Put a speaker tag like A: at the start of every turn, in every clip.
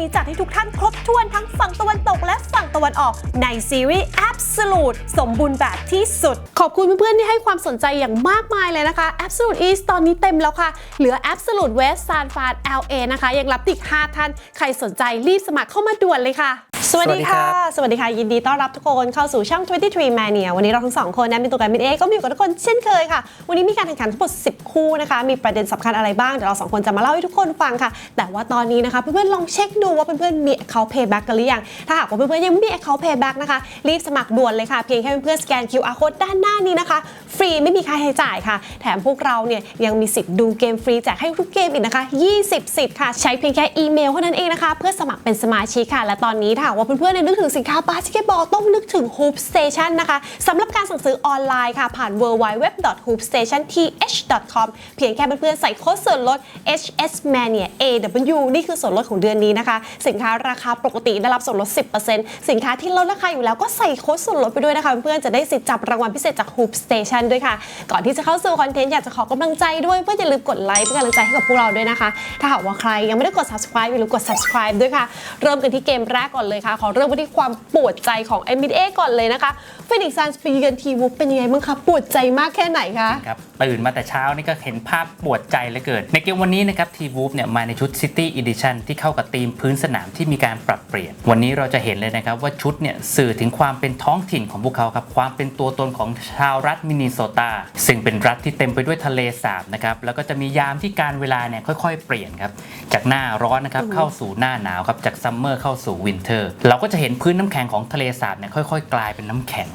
A: นี้จัดให้ทุกท่านครบถ้วนทั้งฝั่งตะวันตกและฝั่งตะวันออกในซีรีส์ Absolute สมบูรณ์แบบที่สุด ขอบคุณเพื่อนๆที่ให้ความสนใจอย่างมากมายเลยนะคะ Absolute East ตอนนี้เต็มแล้วค่ะ เหลือ Absolute West San Fran LA นะคะ ยังรับติด5ท่าน ใครสนใจรีบสมัครเข้ามาด่วนเลยค่ะ สวัสดีค่ะ สวัสดีค่ะ ยินดีต้อนรับทุกคนเข้าสู่ช่อง 23 Mania วันนี้เราทั้งสองคนนะเป็นตัวการมินเอก็มีอยู่กับทุกคนเช่นเคยค่ะ วันนี้มีการแข่งขันทั้งหมด 10 คู่นะคะ มีประเด็นสำคัญอะไรบ้าง เดี๋ยวเราสองคนจะมาเล่าให้ทุกคนฟังค่ะ แต่ว่าตอนนี้นะคะ เพื่อนๆ ลองเช็คดูว่าเพื่อนๆ มี account payback กันหรือยัง ถ้าหากว่าเพื่อนๆ ยังไม่มี account payback นะคะ รีบสมัครด่วนเลยค่ะ เพียงแค่เพื่อนๆ สแกน QR code ด้านหน้านี้นะคะฟรีไม่มีค่าใช้จ่ายค่ะ แถมพวกเราเนี่ยยังมีสิทธิ์ดูเกมฟรีแจกให้ทุกเกมอีกนะคะ 20 สิทธิ์ค่ะ ใช้เพียงแค่อีเมลเท่านั้นเองนะคะ เพื่อสมัครเป็นสมาชิกค่ะ และตอนนี้ถ้าหากว่าเพื่อนๆนึกถึงสินค้าบาสเกตบอลต้องนึกถึง Hoop Station นะคะสำหรับการสั่งซื้อออนไลน์ค่ะ ผ่าน www.hoopstationth.com เพียงแค่เพื่อนๆใส่โค้ดส่วนลด HS Mania AW นี่คือส่วนลดของเดือนนี้นะคะ สินค้าราคาปกติได้รับส่วนลด 10%สินค้าที่ลดราคาอยู่แล้วก็ใส่โค้ดส่วนลดไปด้วยนะคะ เพื่อนๆจะได้สิทธิ์จับรางวัลพิเศษจาก Hoop Station ด้วยค่ะ ก่อนที่จะเข้าสู่คอนเทนต์อยากจะขอกำลังใจด้วยเพื่ออย่าลืมกดไลค์เป็นกำลังใจให้กับพวกเราด้วยนะคะ ถ้าหากว่าใครยังไม่ได้กด subscribe อย่าลืมกด subscribe ด้วยค่ะ เริ่มกันที่เกมแรกก่อนเลยค่ะ ขอเริ่มกันที่ความปวดใจของ m b a ก่อนเลยนะคะฟินิกซ์ซันส์ไปเยือนทีวูฟเป็นยังไงบ้างคะปวดใจมากแค่ไหนคะ
B: ครับตื่นมาแต่เช้านี่ก็เห็นภาพปวดใจเหลยเกิดในเกมวันนี้นะครับทีวูฟเนี่ยมาในชุด City Edition ที่เข้ากับธีมพื้นสนามที่มีการปรับเปลี่ยน วันนี้เราจะเห็นเลยนะครับว่าชุดเนี่ยสื่อถึงความเป็นท้องถิ่นของพวกเขาครับความเป็นตัวตนของชาวรัฐมินิโซตาซึ่งเป็นรัฐที่เต็มไปด้วยทะเลสาบนะครับแล้วก็จะมียามที่การเวลาเนี่ยค่อยๆ เปลี่ยนครับจากหน้าร้อนนะครับเข้าสู่หน้าหนาวครับจากซัมเมอร์เข้าสู่วินเทอร์เราก็จะเห็นพื้นน้ำแข็งของทะเลสาบเนี่ยค่อยๆ กลายเป็นน้ำแข็ง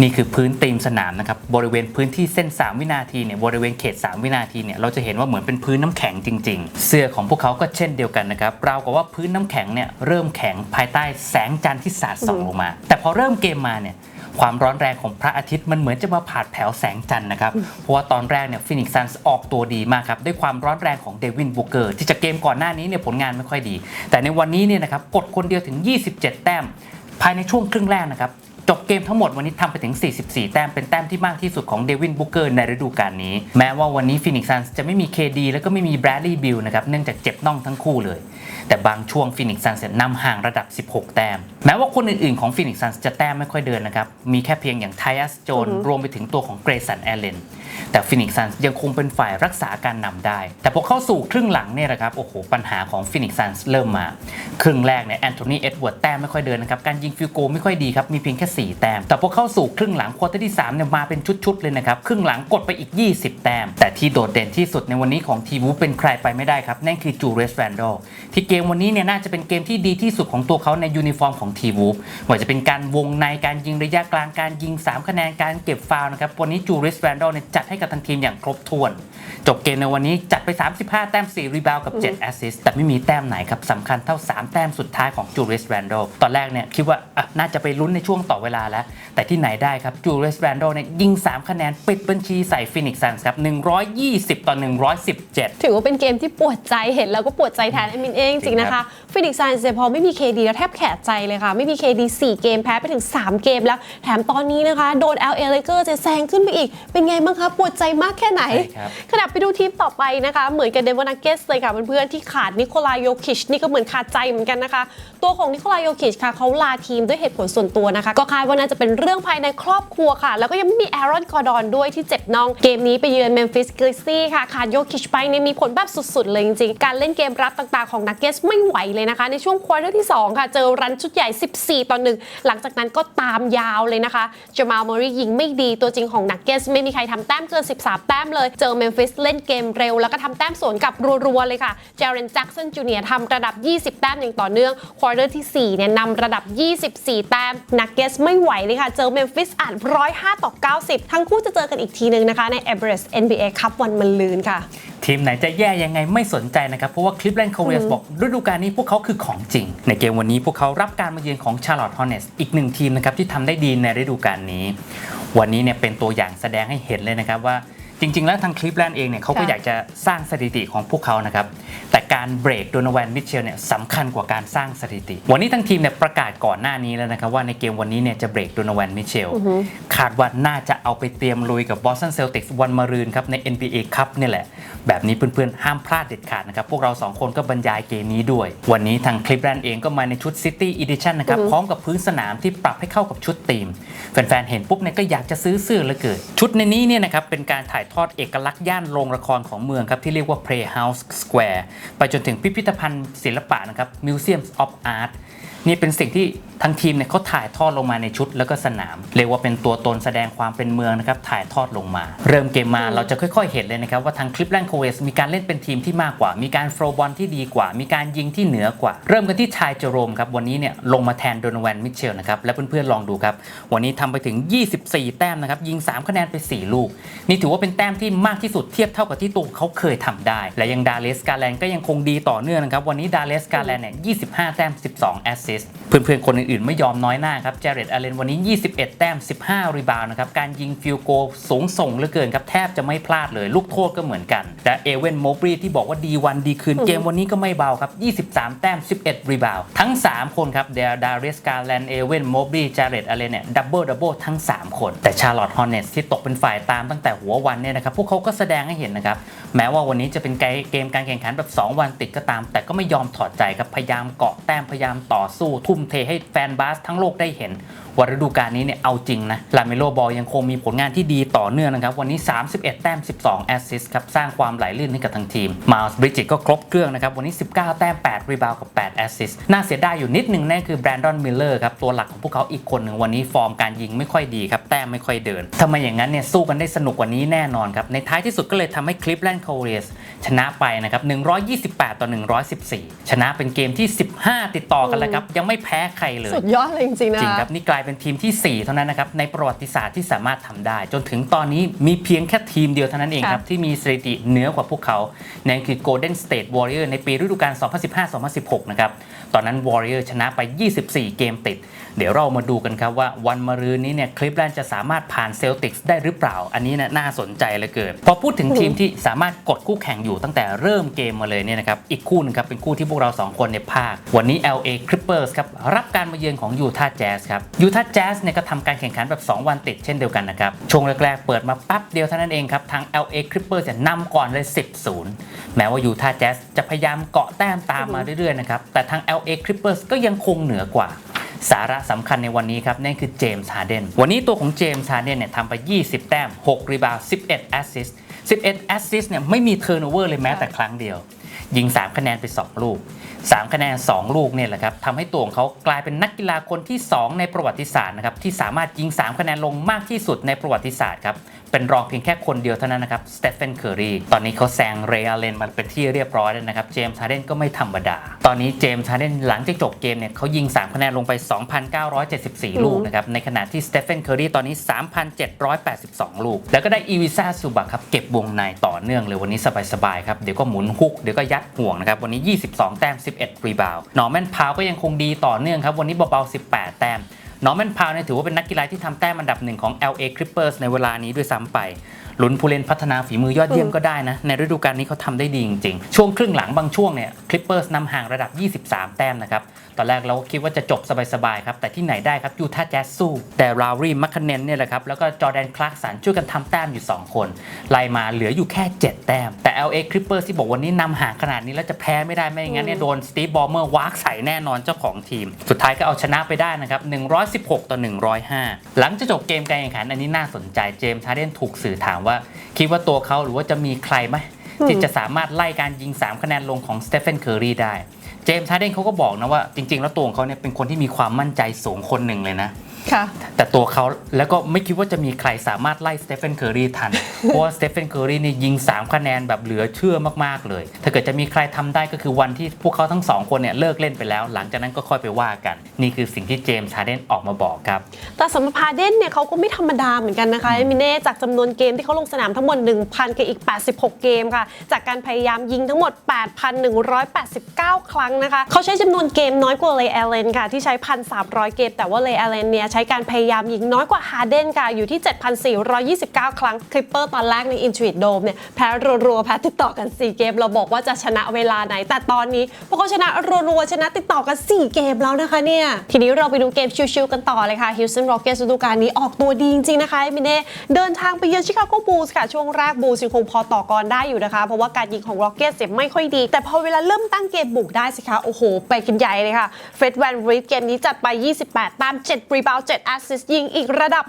B: นี่คือพื้นตีมสนามนะครับบริเวณพื้นที่เส้น 3 วินาทีเนี่ยบริเวณเขต 3 วินาทีเนี่ยเราจะเห็นว่าเหมือนเป็นพื้นน้ำแข็งจริง ๆ เสื้อของพวกเขาก็เช่นเดียวกันนะครับราวกับว่าพื้นน้ำแข็งเนี่ยเริ่มแข็งภายใต้แสงจันทร์ที่สาดส่องลงมา แต่พอเริ่มเกมมาเนี่ย ความร้อนแรงของพระอาทิตย์มันเหมือนจะมาผาดแผ่วแสงจันทร์นะครับ เพราะว่าตอนแรกเนี่ยฟินิกซ์ซันส์ออกตัวดีมากครับ ด้วยความร้อนแรงของเดวินบูเกอร์ ที่จากเกมก่อนหน้านี้เนี่ยผลงานไม่ค่อยดี แต่ในวันนี้เนี่ยนะครับกดคนเดียวถึง 27 แต้ม ภายในช่วงครึ่งแรกนะครับ จบเกมทั้งหมดวันนี้ทำไปถึง 44 แต้มเป็นแต้มที่มากที่สุดของเดวินบุกเกอร์ในฤดูกาลนี้ แม้ว่าวันนี้ฟินิกซ์ซันส์จะไม่มี KD แล้วก็ไม่มีแบรดลีย์บิลนะครับเนื่องจากเจ็บน่องทั้งคู่เลย แต่บางช่วงฟินิกซ์ซันส์นำห่างระดับ 16 แต้ม แม้ว่าคนอื่นๆของฟินิกซ์ซันส์จะแต้มไม่ค่อยเดินนะครับมีแค่เพียงอย่างไทอัสโจนรวมไปถึงตัวของเกรสันแอลเลนแต่ฟินิกซ์ซันส์ยังคงเป็นฝ่ายรักษาการนำได้ แต่พอเข้าสู่ครึ่งหลังเนี่ยนะครับโอ้โหปัญหาของฟินิกซ์ซันส์เริ่มมา ครึ่งแรกเนี่ยแอนโทนีเอ็ดเวิร์ดแต้มไม่ค่อยเดินนะครับการยิงฟิลโกไม่ค่อยดีครับมีเพียงแค่4 แต้ม แต่พอเข้าสู่ครึ่งหลังควอเตอร์ที่3เนี่ยมาเป็นชุดๆเลยนะครับ ครึ่งหลังกดไปอีก 20 แต้ม แต่ที่โดดเด่นที่สุดในวันนี้ของทีวูเป็นใครไปไม่ได้ครับ นั่นคือจูเรสแรนดอลที่เกมวันนี้เนี่ยน่าจะเป็นเกมที่ดีที่สุดของตัวเขาในยูนิฟอร์มของทีวูว่าจะเป็นการวงในการยิงระยะกลางการยิง 3 คะแนนการเก็บฟาวล์นะครับวันนี้จูเรสแรนดอลเนี่ยจัดให้กับทางทีมอย่างครบถ้วน จบเกมในวันนี้จัดไป 35 แต้ม4รีบาวกับ7แอสซิสต์แต่ไม่มีแต้มไหนครับสำคัญเท่า 3 แต้มสุดท้ายของจูเรสแรนดอลตอนแรกเนี่ยคิดว่าอะน่าจะไปลุ้นในช่วงต่อเวลาแล้ว แต่ที่ไหนได้ครับจูเรสแรนดอลเนี่ยยิง 3 คะแนน ปิดบัญชีใส่ฟินิกซ์ซันส์ครับ 120 ต่อ 117
A: ถือว่าเป็นเกมที่ปวดใจเห็นแล้วก็ปวดใจแทนแอดมินเองจริงๆนะคะฟินิกซ์ซันส์พอไม่มี KD แล้วแทบแขกใจเลยค่ะ ไม่มี KD 4เกมแพ้ไปถึง 3 เกมแล้ว แถมตอนนี้นะคะโดน LA Lakers จะแซงขึ้นไปอีก เป็นไงบ้างคะปวดใจมากแค่ไหน
B: ใช่ครับ
A: ขณะไปดูทีมต่อไปนะคะ เหมือนกับเดนเวอร์นักเกสเลยค่ะเพื่อนๆที่ขาดนิโคลายโยคิชนี่ก็เหมือนขาดใจเหมือนกันนะคะ ตัวของนิโคลายโยคิชค่ะเขาลาทีมด้วยเหตุผลส่วนตัวนะคะก็คาดว่าน่าจะเป็นเรื่องภายในครอบครัวค่ะ แล้วก็ยังไม่มีแอรอนกอร์ดอนด้วยที่เจ็บน่อง เกมนี้ไปเยือนเมมฟิสกริซซี่ค่ะขาดโยคิชไปเนี่ยมีผลแบบสุดๆเลยจริงๆ การเล่นเกมรับต่างๆของนักเกสไม่ไหวเลยนะคะ ในช่วงควอเตอร์ที่ 2 ค่ะ เจอรันชุดใหญ่ 14 ต่อ1หลังจากนั้นก็ตามยาวเลยนะคะจามาลมอรี่ยิงไม่ดีตัวจริงของนักเกสไม่มีใครทำแต้มเกิน 13 แต้มเลย เจอเมมฟิสเล่นเกมเร็ว แล้วก็ทำแต้มสวนกลับรัวๆเลยค่ะเจเรนแจ็กสันจูเนียร์ทำระดับ 20 แต้มอย่างต่อเนื่องควอเตอร์ที่4เนี่ยนำระดับ 24 แต้มนักเกสไม่ไหวเลยค่ะ เจอเมมฟิสอ่าน105 ต่อ 90 ทั้งคู่จะเจอกันอีกทีหนึ่งนะคะ ใน e v e r e s t NBA คัพวันมันลืนค่ะ
B: ทีมไหนจะแย่ยังไงไม่สนใจนะครับ เพราะว่าคลิปแลนด์คาเวียสบอกฤดูกาลนี้พวกเขาคือของจริง ในเกมวันนี้พวกเขารับการมาเยือนของชาร์ลอตฮอ n เนสอีกหนึ่งทีมนะครับที่ทำได้ดีในฤดูกาลนี้ วันนี้เนี่ยเป็นตัวอย่างแสดงให้เห็นเลยนะครับว่า จริง ๆ แล้วทางคลิปแลนด์เองเนี่ยเขาก็
A: ค่ะ
B: อยากจะสร้างสถิติของพวกเขานะครับ แต่การเบรกโดนแวนมิเชลเนี่ยสำคัญกว่าการสร้างสถิติ วันนี้ทั้งทีมเนี่ยประกาศก่อนหน้านี้แล้วนะครับว่าในเกมวันนี้เนี่ยจะเบรกโดนแวนมิเชลคาดว่าน่าจะเอาไปเตรียมลุยกับบอสตันเซลติกส์วันมะรืนครับใน NBA ครับเนี่ยแหละ แบบนี้เพื่อนๆ ห้ามพลาดเด็ดขาดนะครับ พวกเรา 2 คนก็บรรยายเกมนี้ด้วย วันนี้ทางคลิปแลนด์เองก็มาในชุด City Edition นะครับพร้อมกับพื้นสนามที่ปรับให้เข้ากับชุดทีมแฟนๆเห็นปุ๊บเนี่ยก็อยากจะซื้อเสื้อเหลยเกิดชุดในนี้เนี่ยนะครับเป็นการถ่ายทอดเอกลักษณ์ย่านโรงละครของเมืองครับที่เรียกว่า Playhouse Square ไปจนถึงพิพิธภัณฑ์ศิลปะนะครับ Museum of Art นี่เป็นสิ่งที่ทางทีมเนี่ยเขาถ่ายทอดลงมาในชุดแล้วก็สนาม เรียกว่าเป็นตัวตนแสดงความเป็นเมืองนะครับถ่ายทอดลงมา เริ่มเกมมาเราจะค่อยๆ เห็นเลยนะครับว่าทางคลิปแลนด์โคเวสมีการเล่นเป็นทีมที่มากกว่า มีการโฟร์บอลที่ดีกว่า มีการยิงที่เหนือกว่า เริ่มกันที่ชายเจอโรมครับวันนี้เนี่ยลงมาแทนโดนแวนมิเชลนะครับและเพื่อนๆลองดูครับวันนี้ทำไปถึง 24 แต้มนะครับยิง 3 คะแนนไป 4 ลูก นี่ถือว่าเป็นแต้มที่มากที่สุดเทียบเท่ากับที่ตัวเขาเคยทำได้ และยังดาเลสกาแลนก็ยังคงดีต่อเนื่องนะครับวันนี้ดาเลสกาแลนเนี่ย25 แต้ม 12 แอสซิสต์เพื่อนๆ คนอื่นๆ ไม่ยอมน้อยหน้าครับเจเรตอาเลนวันนี้ 21 แต้ม 15 รีบาวด์นะครับ การยิงฟิลโกลสูงส่งเหลือเกินครับ แทบจะไม่พลาดเลย ลูกโทษก็เหมือนกันและเอเวนโมบรีที่บอกว่าดีวันดีคืนเกมวันนี้ก็ไม่เบาครับ 23 แต้ม 11 รีบาวด์ทั้ง 3 คนครับเดลดาริสกาแลนเอเวนโมบรีเจเรตอาเลนเนี่ยดับเบิลดับเบิลทั้ง 3 คน แต่ชาร์ลอตฮอร์เนสที่ตกเป็นฝ่ายตามตั้งแต่หัววันเนี่ยนะครับพวกเขาก็แสดงให้เห็นนะครับแม้ว่าวันนี้จะเป็นเกมการแข่งขันแบบ 2 วันติดก็ตาม แต่ก็ไม่ยอมถอดใจครับพยายามเกาะแต้มพยายามต่อสู้ทุ่มเทให้แฟนบาสทั้งโลกได้เห็น ว่าฤดูกาลนี้เนี่ยเอาจริงนะลาเมโลบอลยังคงมีผลงานที่ดีต่อเนื่องนะครับ วันนี้ 31 แต้ม 12 แอสซิสต์ครับ สร้างความไหลลื่นให้กับทางทีมมาลส์บริจิตก็ครบเครื่องนะครับ วันนี้ 19 แต้ม 8 รีบาวกับ 8 แอสซิสต์น่าเสียดายอยู่นิดหนึ่งนั่นคือแบรนดอนมิลเลอร์ครับ ตัวหลักของพวกเขาอีกคนหนึ่งวันนี้ฟอร์มการยิงไม่ค่อยดีครับ แต้มไม่ค่อยเดินทำไมอย่างนั้นเนี่ยสู้กันได้สนุกกว่านี้แน่นอนครับ ในท้ายที่สุดก็เลยทำให้คลิปแลนด์โคเรียสชนะไปนะครับ 128 ต่อ 114 ชนะเป็นเกมที่ 15 ติดต่อกันแล้วครับ ยังไม่แพ้ใครเลย
A: สุดยอดเลยจริงๆนะ
B: จริงครับนี่กลายเป็นทีมที่ 4 เท่านั้นนะครับในประวัติศาสตร์ที่สามารถทำได้ จนถึงตอนนี้มีเพียงแค่ทีมเดียวเท่านั้นเองครับ ที่มีสถิติเหนือกว่าพวกเขานั่นคือ Golden State Warrior ในปีฤดูกาล 2015-2016 นะครับ ตอนนั้น Warrior ชนะไป 24 เกมติด เดี๋ยวเรามาดูกันครับว่าวันมะรืนนี้เนี่ยคลิปแลนด์จะสามารถผ่านเซลติกส์ได้หรือเปล่า อันนี้นะน่าสนใจเหลยเกินพอพูดถึงทีมที่สามารถกดคู่แข่งอยู่ตั้งแต่เริ่มเกมมาเลยเนี่ยนะครับอีกคู่หนึงครับเป็นคู่ที่พวกเราสองคนในภาควันนี้ LA Clippers ครับรับการมาเยือนของ Utah Jazz ครับ Utah Jazz เนี่ยก็ทำการแข่งขันแบบ 2 วันติดเช่นเดียวกันนะครับ ช่วงแรกๆ เปิดมาแป๊บเดียวเท่านั้นเองครับ ทาง LA Clippers จะนำก่อนเลย 10-0 แม้ว่า Utah Jazz จะพยายามเกาะแต้มตามมาเรื่อยๆนะครับ แต่ทาง LA Clippers ก็ยังคงเหนือกว่าสาระสำคัญในวันนี้ครับ นั่นคือเจมส์ฮาร์เดนวันนี้ตัวของเจมส์ฮาร์เดนเนี่ยทำไป 20 แต้ม 6 รีบาวด์11 แอสซิสต์11 แอสซิสต์เนี่ยไม่มีเทิร์นโอเวอร์เลยแม้แต่ครั้งเดียว ยิง 3 คะแนนไป 2 ลูก 3 คะแนน 2 ลูกเนี่ยแหละครับทำให้ตัวของเขากลายเป็นนักกีฬาคนที่ 2 ในประวัติศาสตร์นะครับที่สามารถยิง 3 คะแนนลงมากที่สุดในประวัติศาสตร์ครับ เป็นรองเพียงแค่คนเดียวเท่านั้นนะครับสเตฟ h นเคอรีตอนนี้เขาแซงเรอัลเลนมาเป็นที่เรียบร้อยแล้วนะครับเจมส์ฮาร์เดนก็ไม่ธรรมดา ตอนนี้เจมส์ฮาร์เดนหลังจากจบเกมเนี่ยเขายิง 3 คะแนนลงไป 2,974 ลูกนะครับในขณะที่สเตฟ h นเคอรีตอนนี้ 3,782 ลูก แล้วก็ได้อีวิซ่าซูบะครับเก็บวงในต่อเนื่องเลยวันนี้สบายๆครับเดี๋ยวก็หมุนฮุกเดี๋ยวก็ยัดห่วงนะครับวันนี้ 22 แต้ม 11 รีบาวด์นอร์แมนพาวก็ยังคงดีต่อเนื่องครับวันนี้เบาๆ18 แต้ม นอร์แมนพาวเนี่ยถือว่าเป็นนักกีฬาที่ทำแต้มอันดับหนึ่งของ LA Clippers ในเวลานี้ด้วยซ้ำไปลุ้นผู้เล่นพัฒนาฝีมือยอดเยี่ยมก็ได้นะ ในฤดูกาลนี้เขาทำได้ดีจริงๆ ช่วงครึ่งหลังบางช่วงเนี่ย Clippers นำห่างระดับ 23 แต้มนะครับ ตอนแรกเราก็คิดว่าจะจบสบายๆครับ แต่ที่ไหนได้ครับยูทาห์แจ๊สสู้ แต่รารีมัคคเนนเนี่ยแหละครับ แล้วก็จอแดนคลาร์กสันช่วยกันทำแต้มอยู่ 2 คน ไล่มาเหลืออยู่แค่ 7 แต้ม แต่ LA Clippers ที่บอกวันนี้นำห่างขนาดนี้แล้วจะแพ้ไม่ได้ไม่อย่างนั้นเนี่ยโดนสตีฟบอลเมอร์วากใส่แน่นอนเจ้าของทีม สุดท้ายก็เอาชนะไปได้นะครับ116 ต่อ 105 หลังจากจบเกมการแข่งขันอันนี้น่าสนใจเจมส์ฮาร์เดนถูกสื่อถามว่า คิดว่าตัวเขาหรือว่าจะมีใครไหมที่จะสามารถไล่การยิง 3 คะแนนลงของสเตฟนเคอรีได้ เจมส์ฮาร์เดนเขาก็บอกนะว่าจริง ๆ แล้วตัวของเขาเนี่ยเป็นคนที่มีความมั่นใจสูงคนหนึ่งเลยนะ แต่ตัวเขาแล้วก็ไม่คิดว่าจะมีใครสามารถไล่สเตฟ h นเคอรีทัน เพราะว่าสเตฟ h นเคอรีนี่ยิง 3 คะแนนแบบเหลือเชื่อมากๆเลย ถ้าเกิดจะมีใครทำได้ก็คือวันที่พวกเขาทั้งสองคนเนี่ยเลิกเล่นไปแล้ว หลังจากนั้นก็ค่อยไปว่ากัน นี่คือสิ่งที่เจมส์ฮาร์เดนออกมาบอกครับ
A: แต่สำหรับพาเดนเนี่ยเขาก็ไม่ธรรมดาเหมือนกันนะคะมิเน่จากจำนวนเกมที่เขาลงสนามทั้งหมด 1,000กับอีก 86 เกมค่ะ จากการพยายามยิงทั้งหมด 8,189 ครั้งนะคะเขาใช้จำนวนเกมน้อยกว่าเลย์แอลเลนค่ะที่ใช้1,300 เกมแต่ว่าเลย์แอลเลนเนี่ยใช้ช้การพยายามยิงน้อยกว่าฮาเดนค่ะอยู่ที่ 7,429 ครั้งคลิปเปอร์ตอนแรกใน Intuit Dome เนี่ยแพ้รัวๆแพ้ติดต่อกัน 4 เกม เราบอกว่าจะชนะเวลาไหน แต่ตอนนี้พวกเขาชนะรัวๆชนะติดต่อกัน 4 เกมแล้วนะคะเนี่ย ทีนี้เราไปดูเกมชิวๆกันต่อเลยค่ะ Houston Rockets ฤดูกาลนี้ออกตัวดีจริงๆนะคะมิเน่เดินทางไปเยือนชิคาโกบูลส์ค่ะ ช่วงแรกบูลส์ยังคงพอต่อกรได้อยู่นะคะ เพราะว่าการยิงของ Rockets เนี่ยไม่ค่อยดี แต่พอเวลาเริ่มตั้งเกมบุกได้สิคะโอ้โห ไปกันใหญ่เลยค่ะเฟรดแวนริดเกมนี้จัดไป 28 ตาม 7 รีบาว7แอสซิสต์ยิงอีกระดับ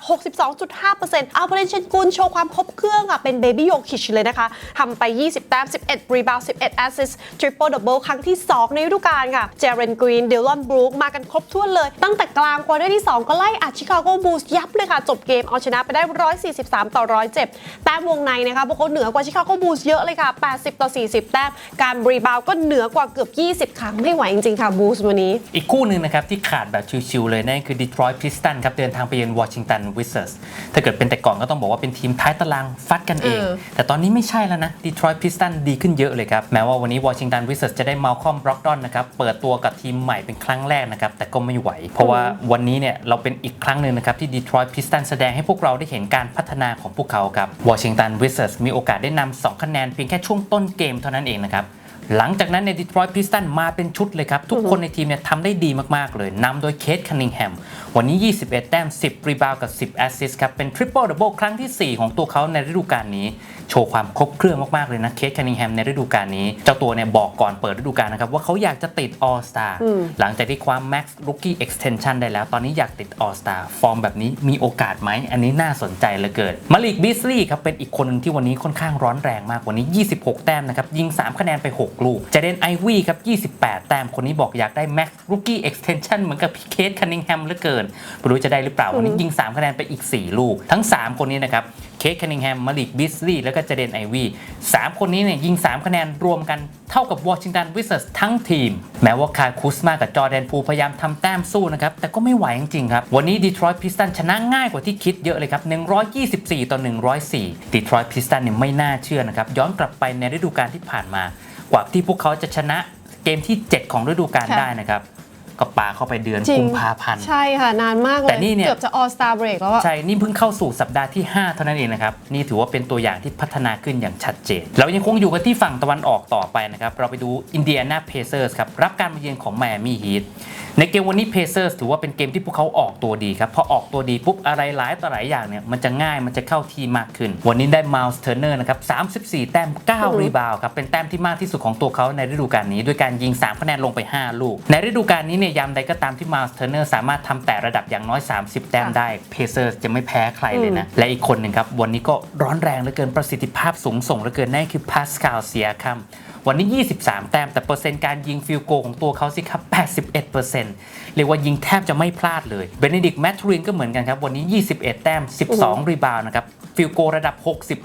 A: 62.5%เอาเปเรนเชนกุลโชว์ความครบเครื่องอะเป็นเบบี้โยคิชเลยนะคะทำไป 20 แต้ม 11 รีบาว 11 แอสซิสต์ทริปเปิลดับเบิลครั้งที่ 2 ในฤดูกาลค่ะ เจเรนกรีน เดลลอนบรูคมากันครบถ้วนเลย ตั้งแต่กลางควอเตอร์ที่ 2 ก็ไล่อัดชิคาโกบูลส์ยับเลยค่ะ จบเกมเอาชนะไปได้ 143 ต่อ 107 แต้มวงในนะคะพวกเขาเหนือกว่าชิคาโกบูลส์เยอะเลยค่ะ 80 ต่อ 40 แต้ม การรีบาวก็เหนือกว่าเกือบ 20 ครั้งไม่ไหวจริงๆค่ะบูลส์วันนี้
B: อีกคู่หนึ่งนะครับที่ขาดแบบชิวๆเลยนั่นคือ Detroit Pistons ครับเดินทางไปเยือน Washington Wizards ถ้าเกิดเป็นแต่ก่อนก็ต้องบอกว่าเป็นทีมท้ายตารางฟัดกันเอง
A: เออ
B: แต่ตอนนี้ไม่ใช่แล้วนะ Detroit Pistons ดีขึ้นเยอะเลยครับ แม้ว่าวันนี้ Washington Wizards จะได้ Malcolm Brogdon นะครับเปิดตัวกับทีมใหม่เป็นครั้งแรกนะครับแต่ก็ไม่ไหว เพราะว่าวันนี้เนี่ยเราเป็นอีกครั้งหนึ่งนะครับที่ Detroit Pistons แสดงให้พวกเราได้เห็นการพัฒนาของพวกเขาครับ Washington Wizards มีโอกาสได้นำสองคะแนนเพียงแค่ช่วงต้นเกมเท่านั้นเองนะครับ หลังจากนั้นใน Detroit Pistons มาเป็นชุดเลยครับ ทุกคนในทีมเนี่ยทำได้ดีมากๆเลยนำโดยเคทคันนิงแฮมวันนี้ 21 แต้ม 10 รีบาวกับ 10 แอสซิสต์ครับ เป็นทริปเปิลดับเบิลครั้งทีสี่ 4 ของตัวเขาในฤดูกาลนี้ โชว์ความครบเครื่องมาก ๆ เลยนะเคทคันนิงแฮมในฤดูกาลนี้ เจ้าตัวเนี่ยบอกก่อนเปิดฤดูกาลนะครับ ว่าเขาอยากจะติด All Star หลังจากที่ความ Max Rookie Extension ได้แล้ว ตอนนี้อยากติด All Star ฟอร์มแบบนี้มีโอกาสไหมอันนี้น่าสนใจเหลือเกินมาลิกบิสลีย์ครับเป็นอีกคนหนึ่งที่วันนี้ค่อนข้างร้อนแรงมากวันนี้ 26 แต้มนะครับยิง 3 คะแนนไป 6ลูก เจเดนไอวี่ครับ 28 แต้ม คนนี้บอกอยากได้ Max Rookie Extension เหมือนกับพี่เคทคันนิงแฮมเหลือเกิน ไม่รู้จะได้หรือเปล่า วันนี้ยิง 3 คะแนนไปอีก 4 ลูก ทั้ง 3 คนนี้นะครับ เคทคันนิงแฮม มาลิกบิสลีย์ แล้วก็เจเดนไอวี่สามคนนี้เนี่ยยิง 3 คะแนนรวมกันเท่ากับวอชิงตันวิสเซอร์ทั้งทีม แม้ว่าคาร์คุสมากับจอร์แดนพูลพยายามทำแต้มสู้นะครับ แต่ก็ไม่ไหวจริงๆครับ วันนี้ดีทรอยต์พิสตันชนะง่ายกว่าที่คิดเยอะเลยครับ 124 ต่อ 104ดีทรอยต์พิสตันเนี่ยไม่น่าเชื่อนะครับ ย้อนกลับไปในฤดูกาลที่ผ่านมา กว่าที่พวกเขาจะชนะเกมที่ 7 ของฤดูกาล
A: ค่ะ
B: ได้นะครับ ก็ปาเข้าไปเดือน
A: จริง
B: กุมภาพันธ์
A: ใช่ค่ะนานมากเลย
B: แต่นี่เนี่ย
A: เกือบจะ All Star Break แล้วอะ
B: ใช่ นี่เพิ่งเข้าสู่สัปดาห์ที่ 5 เท่านั้นเองนะครับ นี่ถือว่าเป็นตัวอย่างที่พัฒนาขึ้นอย่างชัดเจน เรายังคงอยู่กันที่ฝั่งตะวันออกต่อไปนะครับ เราไปดูอินเดียนาเพเซอร์สครับรับการมาเยือนของ Miami Heat ในเกมวันนี้เพเซอร์สถือว่าเป็นเกมที่พวกเขาออกตัวดีครับพอออกตัวดีปุ๊บอะไรหลายต่อหลายอย่างเนี่ยมันจะง่ายมันจะเข้าทีมากขึ้น วันนี้ได้มาลส์เทอร์เนอร์นะครับ34 แต้ม 9 รีบาวด์ครับเป็นแต้มที่มากที่สุดของตัวเขาในฤดูกาลนี้ ด้วยการยิง 3 คะแนนลงไป 5 ลูก ในฤดูกาลนี้เนี่ยยามใดก็ตามที่มาลส์เทอร์เนอร์สามารถทำแต่ระดับอย่างน้อย 30 แต้มได้เพเซอร์สจะไม่แพ้ใครเลยนะและอีกคนหนึ่งครับวันนี้ก็ร้อนแรงเหลือเกินประสิทธิภาพสูงส่งเหลือเกินนั่นคือพาสคาลเซียคัมวันนี้ 23 แต้มแต่เปอร์เซ็นต์การยิงฟิลโกของตัวเขาสิครับ81%เรียกว่ายิงแทบจะไม่พลาดเลยเบนเดดิกแมทรินก็เหมือนกันครับวันนี้ 21 แต้ม 12 รีบาวด์นะครับ ฟิลโกระดับ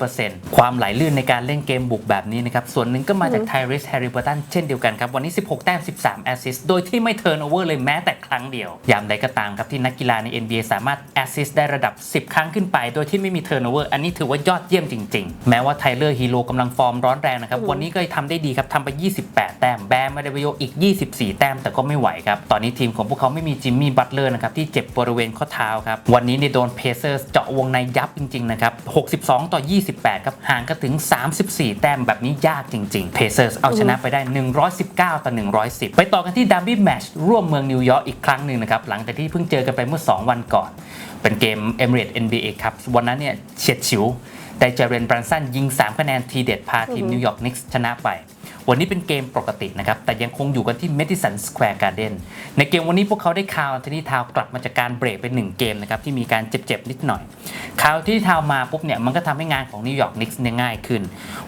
B: 60%ความไหลลื่นในการเล่นเกมบุกแบบนี้นะครับ ส่วนหนึ่งก็มาจากไทริสแฮร์ริเบอร์ตันเช่นเดียวกันครับ วันนี้ 16 แต้ม 13 แอสซิสต์โดยที่ไม่เทิร์นโอเวอร์เลยแม้แต่ครั้งเดียว ยามใดก็ตามครับที่นักกีฬาใน NBA สามารถแอสซิสต์ได้ระดับ 10 ครั้งขึ้นไป โดยที่ไม่มีเทิร์นโอเวอร์อันนี้ถือว่ายอดเยี่ยมจริง ๆ แม้ว่าไทเลอร์ฮีโร่กำลังฟอร์มร้อนแรงนะครับวันนี้ก็ทำได้ดีครับทำไป 28 แต้มแบมมาเดวิโยอีก 24 แต้มแต่ก็ไม่ไหวครับตอนนี้ทีมของพวกเขาไม่มีจิมมี่บัตเลอร์นะครับที่เจ็บบริเวณข้อเท้าครับวันนี้เนี่ยโดนเพเซอร์เจาะวงในยับจริงๆนะครับ62 ต่อ 28 ครับห่างกันถึง 34 แต้มแบบนี้ยากจริง ๆ Pacers เอาชนะไปได้ 119 ต่อ 110 ไปต่อกันที่ดับบิ e แมชร่วมเมืองนิวยอร์กอีกครั้งหนึ่งนะครับ หลังจากที่เพิ่งเจอกันไปเมื่อ 2 วันก่อน เป็นเกม Emirates NBA ครับวันนั้นเนี่ยเฉียดฉิว ได้เจเรนบรันสันยิง 3 คะแนนทีเด็ดพาทีมนิวยอร์กนิกส์ชนะไป วันนี้เป็นเกมปกตินะครับ แต่ยังคงอยู่กันที่ Madison Square Garden ในเกมวันนี้พวกเขาได้คาวทนี่ทาวกลับมาจากการเบรกไป1เกมนะครับ ที่มีการเจ็บๆ นิดหน่อย คาวที่ทาวมาปุ๊บเนี่ย มันก็ทำให้งานของนิวยอร์กนิกส์เนี่ยง่ายขึ้น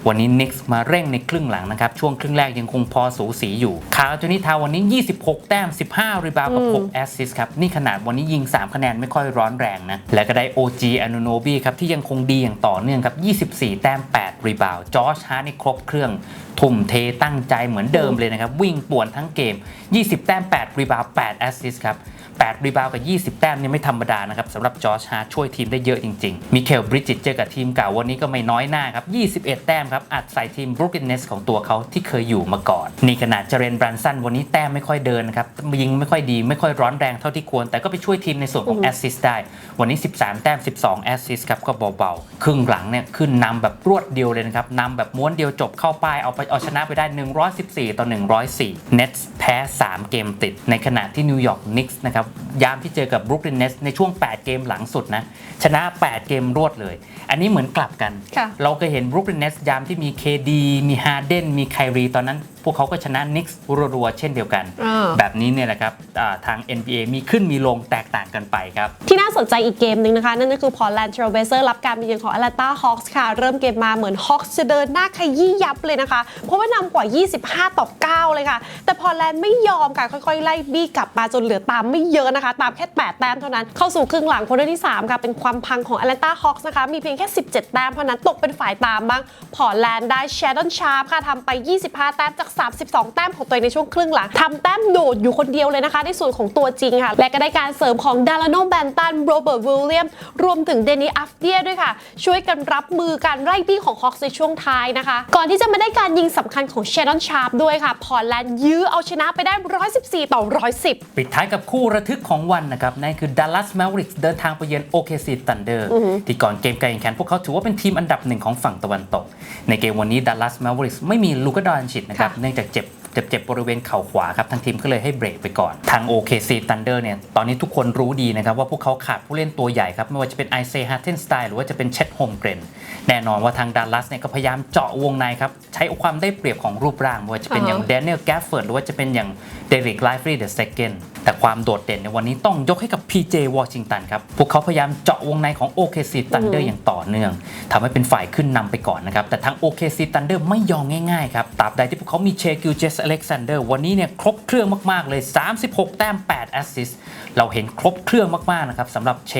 B: วันนี้นิกส์มาเร่งในครึ่งหลังนะครับ ช่วงครึ่งแรกยังคงพอสูสีอยู่ คาวทนี่ทาววันนี้ 26 แต้ม 15 รีบาวกับ6แอสซิสครับ นี่ขนาดวันนี้ยิง 3 คะแนนไม่ค่อยร้อนแรงนะ และก็ได้ OG a n u n o b i ครับที่ยังคงดีอย่างต่อเนื่องครับ 24 แต้ม 8 รีบาวจอร์จฮาร์ดนี่ครบเครื่อง ทุ่มเทตั้งใจเหมือนเดิมเลยนะครับ วิ่งป่วนทั้งเกม 20 แต้ม 8 รีบาว 8 แอสซิสต์ครับ 8 รีบาวกับ 20 แต้มนี่ไม่ธรรมดานะครับสำหรับจอร์จฮาร์ทช่วยทีมได้เยอะจริงๆ มิเคลบริดจิตเจอกับทีมเก่าวันนี้ก็ไม่น้อยหน้าครับ 21 แต้มครับอัดใส่ทีมบรู k ลินเนสของตัวเขาที่เคยอยู่มาก่อน นี่ขนาดเจเรนบรันสันวันนี้แต้มไม่ค่อยเดินนะครับยิงไม่ค่อยดีไม่ค่อยร้อนแรงเท่าที่ควร แต่ก็ไปช่วยทีมในส่วนของแอสซิสต์ได้ วันนี้ 13 แต้ม 12 แอสซิสต์ครับก็เบาๆ ครึ่งหลังเนี่ยขึ้นนำแบบรวดเดียวเลยนะครับนำแบบม้วนเดียวจบเข้าป้ายเอาไปเอาชนะไปได้ 114 ต่อ 104 Nets แพ้ 3 เกมติด ในขณะที่นิวยอร์กนิกส์นะครับยามที่เจอกับบรู k ลินเนสในช่วง 8 เกมหลังสุดนะ ชนะ 8 เกมรวดเลย อันนี้เหมือนกลับกัน
A: ค่ะ
B: เราเคยเห็นบรู k ลินเนสยามที่มี KD มีฮาร์เดนมีไครีตอนนั้นพ วกเขาก็ชนะนิกส์รัวๆเช่นเดียวกัน
A: อ่า
B: แบบนี้เนี่ยแหละครับอ่าทาง NBA มีขึ้นมีลงแตกต่างกันไปครับ
A: ที่น่าสนใจอีกเกมหนึ่งนะคะ นั่นก็คือพอ Land Trailblazer รับการไปเยือนของ Atlanta Hawks ค่ะ เริ่มเกมมาเหมือน Hawks จะเดินหน้าขยี้ยับเลยนะคะ เพราะว่านำกว่า 25 ต่อ 9 เลยค่ะ แต่พอแลนด์ไม่ยอมค่ะ ค่อยๆ ไล่บี้กลับมาจนเหลือตามไม่เยอะนะคะ ตามแค่ 8 แต้มเท่านั้นเข้าสู่ครึ่งหลังควอเตอร์ที่ 3 ค่ะเป็นความพังของ Atlanta Hawks นะคะมีเพียงแค่ 17 แต้มเท่านั้นตกเป็นฝ่ายตามบ้างพอแลนด์ได้ Shadon Sharp ค่ะทำไป 25 แต้มจาก32 แต้มของตัวเองในช่วงครึ่งหลังทำแต้มโดดอยู่คนเดียวเลยนะคะ ในส่วนของตัวจริงค่ะ และก็ได้การเสริมของดา r าโนแบนตันโรเบิร์ตวิลเลียมรวมถึงเดนิอัฟเดียด้วยค่ะ ช่วยกันรับมือการไล่บี้ของฮอคในช่วงท้ายนะคะ ก่อนที่จะมาได้การยิงสำคัญของเชดอนชาร์ปด้วยค่ะ พอร์แลนด์ยื้อเอาชนะไปได้ 114 ต่อ 110
B: ปิดท้ายกับคู่ระทึกของวันนะครับนั่นคือ Dallas Mavericks เดินทางไปเยือน OKC Thunder ที่ก่อนเกมการแข่งขันพวกเขาถือว่าเป็นทีมอันดับหนึ่งของฝั่งตะวันตก ในเกมวันนี้ Dallas Mavericks ไม่มีลูกาดอนชิดนะครับ
A: ค่ะ
B: เนื่องจากเจ็บเจ็บเจ็บบริเวณเข่าขวาครับทางทีมก็เลยให้เบรกไปก่อน ทาง OKC Thunder เนี่ยตอนนี้ทุกคนรู้ดีนะครับ ว่าพวกเขาขาดผู้เล่นตัวใหญ่ครับ ไม่ว่าจะเป็นไอเซฮาร์เทนสไตล์หรือว่าจะเป็นเชดโฮมเกรนแน่นอนว่าทางดัลลัสเนี่ยก็พยายามเจาะวงในครับ ใช้ความได้เปรียบของรูปร่างไม่ว่าจะเป็นอย่าง
A: อ่าฮะ
B: เดนเนลแกฟเฟิร์ดหรือว่าจะเป็นอย่างเดริกไลฟรีเดอะเซกน แต่ความโดดเด่นในวันนี้ต้องยกให้กับ PJ Washington ครับ พวกเขาพยายามเจาะวงในของ OKC Thunder อย่างต่อเนื่องทำให้เป็นฝ่ายขึ้นนำไปก่อนนะครับ แต่ทาง OKC Thunder ไม่ยอมง่ายๆครับตราบใดที่พวกเขามีเชกิลเจสอเล็กซานเดอร์วันนี้เนี่ยครบเครื่องมากๆเลย 36 แต้ม 8 แอสซิสต์ เราเห็นครบเครื่องมากๆนะครับสำหรับเช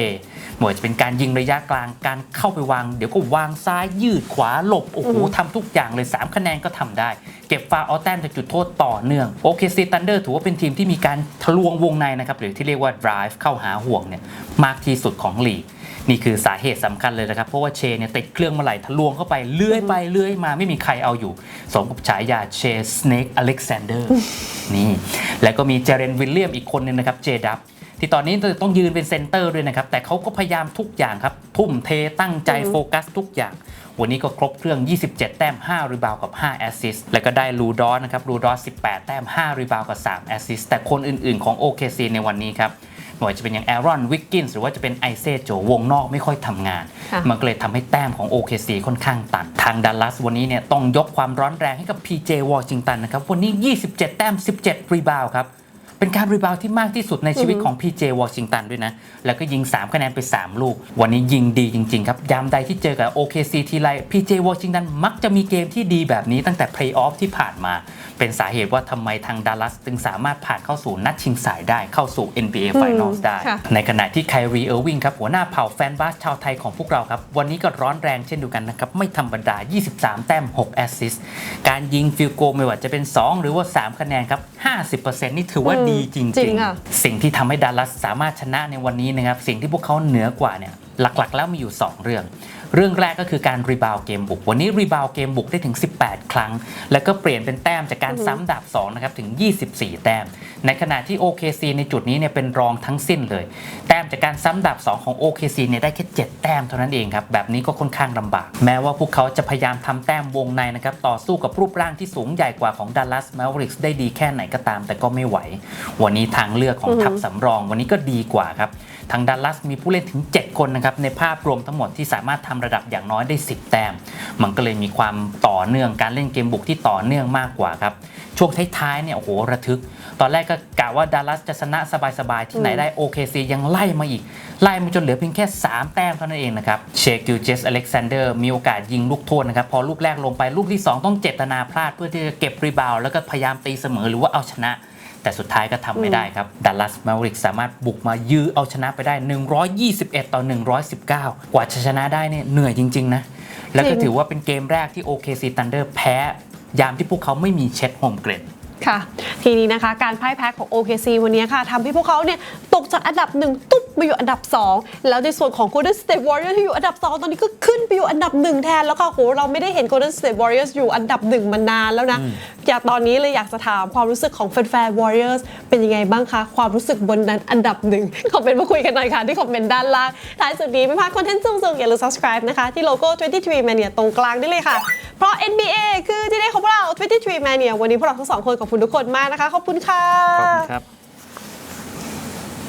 B: ไม่ว่าจะเป็นการยิงระยะกลางการเข้าไปวาง เดี๋ยวก็วางซ้ายยืดขวาหลบโอ้โหทำทุกอย่างเลย 3 คะแนนก็ทำได้ เก็บฟาวล์เอาแต้มจากจุดโทษต่อเนื่อง OKC Thunder ถือว่าเป็นทีมที่มีการทะลวงวงในนะครับหรือที่เรียกว่า drive เข้าหาห่วงเนี่ยมากที่สุดของลีกนี่คือสาเหตุสำคัญเลยนะครับ เพราะว่าเชเนี่ยติดเครื่องเมาไหลทะลวงเข้าไปเลื้อยไปเลื้อยมาไม่มีใครเอาอยู่ สมกับฉายาเชสเนกอเล็กซานเดอร์นี่ แล้วก็มีเจเรนวิลเลียมอีกคนนึงนะครับเจดับ ที่ตอนนี้ต้องยืนเป็นเซนเตอร์ด้วยนะครับ แต่เขาก็พยายามทุกอย่างครับ ทุ่มเทตั้งใจโฟกัสทุกอย่าง วันนี้ก็ครบเครื่อง 27 แต้ม 5 รีบาวกับ 5 แอสซิสต์แล้วก็ได้ลูดอสนะครับลูดอส18 แต้ม 5 รีบาวกับ 3 แอสซิสต์แต่คนอื่นๆของ OKC ในวันนี้ครับไม่ว่าจะเป็นอย่างแอรอนวิกกินส์หรือว่าจะเป็นไอเซโจวงนอกไม่ค่อยทำงาน
A: ค่ะ
B: มันก็เลยทำให้แต้มของ OKC ค่อนข้างตัน ทางดัลลัสวันนี้เนี่ยต้องยกความร้อนแรงให้กับ PJ Washington นะครับ วันนี้ 27 แต้ม 17 รีบาวครับ เป็นการรีบาวที่มากที่สุดในชีวิตของ PJ Washington ด้วยนะ แล้วก็ยิง 3 คะแนนไป 3 ลูก วันนี้ยิงดีจริง ๆ ครับ ยามใดที่เจอกับ OKC ทีไร PJ Washington มักจะมีเกมที่ดีแบบนี้ตั้งแต่ Playoff ที่ผ่านมา เป็นสาเหตุว่าทำไมทางดัลลัสจึงสามารถผ่านเข้าสู่นัดชิงสายได้เข้าสู่ NBA Finals ได้
A: ค่ะ
B: ในขณะที่ไครีเออร์วิงครับหัวหน้าเผ่าแฟนบาสชาวไทยของพวกเราครับวันนี้ก็ร้อนแรงเช่นเดียวกันนะครับไม่ธรรมดา 23 แต้ม 6 แอสซิสต์การยิงฟิลโกไม่ว่าจะเป็น 2 หรือว่า 3 คะแนนครับ 50%นี่ถือว่า
A: อืม
B: ดีจริง
A: จริงอะ
B: ๆสิ่งที่ทำให้ดัลลัสสามารถชนะในวันนี้นะครับสิ่งที่พวกเขาเหนือกว่าเนี่ยหลักๆ แล้วมีอยู่ 2 เรื่อง เรื่องแรกก็คือการรีบาวเกมบุก วันนี้รีบาวเกมบุกได้ถึง 18 ครั้ง แล้วก็เปลี่ยนเป็นแต้มจากการซ้ำดาบ2นะครับถึง 24 แต้ม ในขณะที่ OKC ในจุดนี้เนี่ยเป็นรองทั้งสิ้นเลย แต้มจากการซ้ำดาบ 2 ของ OKC เนี่ยได้แค่ 7 แต้มเท่านั้นเองครับ แบบนี้ก็ค่อนข้างลำบาก แม้ว่าพวกเขาจะพยายามทำแต้มวงในนะครับต่อสู้กับรูปร่างที่สูงใหญ่กว่าของ Dallas Mavericks ได้ดีแค่ไหนก็ตาม แต่ก็ไม่ไหว วันนี้ทางเลือกของทัพสำรอง วันนี้ก็ดีกว่าครับ ทางดัลลัสมีผู้เล่นถึง 7 คนนะครับในภาพรวมทั้งหมดที่สามารถทำระดับอย่างน้อยได้ 10 แต้ม มันก็เลยมีความต่อเนื่องการเล่นเกมบุกที่ต่อเนื่องมากกว่าครับช่วงท้ายๆเนี่ยโอ้โหระทึก ตอนแรกก็กะว่าดัลลัสจะชนะสบายๆ ที่ไหนได้ OKC ยังไล่มาอีก ไล่มาจนเหลือเพียงแค่ 3 แต้มเท่านั้นเองนะครับเชกิลเจสอเล็กซานเดอร์มีโอกาสยิงลูกโทษนะครับ พอลูกแรกลงไปลูกที่ 2 ต้องเจตนาพลาดเพื่อที่จะเก็บรีบาวด์แล้วก็พยายามตีเสมอหรือว่าเอาชนะ แต่สุดท้ายก็ทำไม่ได้ครับดัลลัสมาริกสามารถบุกมายื้อเอาชนะไปได้ 121 ต่อ 119 กว่าจะชนะได้เนี่ยเหนื่อยจริง ๆ นะ แล้วก็ถือว่าเป็นเกมแรกที่ OKC Thunder แพ้ ยามที่พวกเขาไม่มีเช็ดโฮมเกรน
A: ค่ะ ทีนี้นะคะ การพ่ายแพ้ของ OKC วันนี้ค่ะทำให้พวกเขาเนี่ยตกจากอันดับหนึ่งตุ๊บมาอยู่อันดับ 2 แล้วในส่วนของ Golden State Warriors ที่อยู่อันดับ 2 ตอนนี้ก็ขึ้นไปอยู่อันดับหนึ่งแทนแล้วค่ะโหเราไม่ได้เห็น Golden State Warriors อยู่อันดับหนึ่งมานานแล้วนะ อยากตอนนี้เลยอยากจะถามความรู้สึกของแฟนๆ Warriors เป็นยังไงบ้างคะ ความรู้สึกบนนั้นอันดับหนึ่งคอมเมนต์มาคุยกันหน่อยค่ะที่คอมเมนต์ด้านล่างท้ายสุดนี้ไม่พลาดคอนเทนต์สูงๆอย่าลืม subscribe นะคะที่โลโก้ 23 Mania ตรงกลางได้เลยค่ะ เพราะ NBA คือที่ได้ของพวกเรา 23 Mania วันนี้พวกเราทั้งสองคนขอบคุณทุกคนมากนะคะ ขอบคุณค่ะ
B: ขอบคุณครับ